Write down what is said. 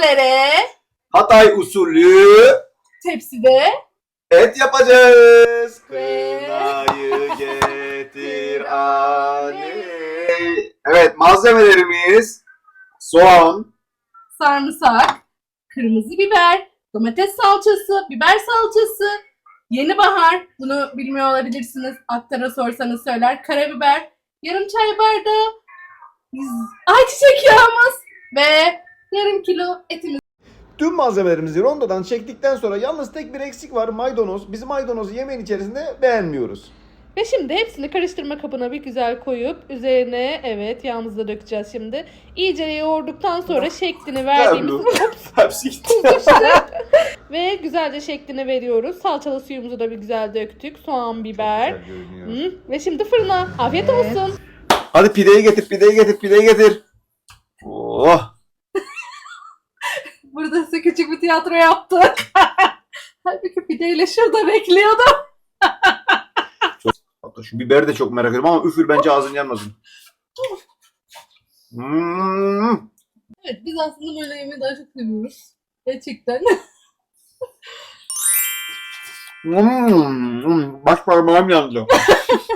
sizlere Hatay usulü tepside et yapacağız. Ve- Kınayı getir anne. Evet malzemelerimiz soğan, sarımsak, kırmızı biber, domates salçası, biber salçası, yeni bahar, bunu bilmiyor olabilirsiniz. Aktara sorsanız söyler. Karabiber, yarım çay bardağı, ayçiçek yağımız ve yarım kilo etimiz. Tüm malzemelerimizi rondodan çektikten sonra yalnız tek bir eksik var maydanoz. Biz maydanozu yemeğin içerisinde beğenmiyoruz. Ve şimdi hepsini karıştırma kabına bir güzel koyup üzerine evet yağımızı da dökeceğiz şimdi. İyice yoğurduktan sonra şeklini verdiğimiz Hepsi gitti. ve güzelce şeklini veriyoruz. Salçalı suyumuzu da bir güzel döktük. Soğan, biber. Hı, Ve şimdi fırına. Afiyet olsun. Hadi pideyi getir, pideyi getir, pideyi getir. Oh. Burada size küçük bir tiyatro yaptık. Halbuki pideyle şurada bekliyordum. Hatta şu biberi de çok merak ediyorum ama üfür bence ağzın yanmasın. Hmm. Evet biz aslında böyle yemeği daha çok seviyoruz. Gerçekten. Hmm. Baş parmağım yandı.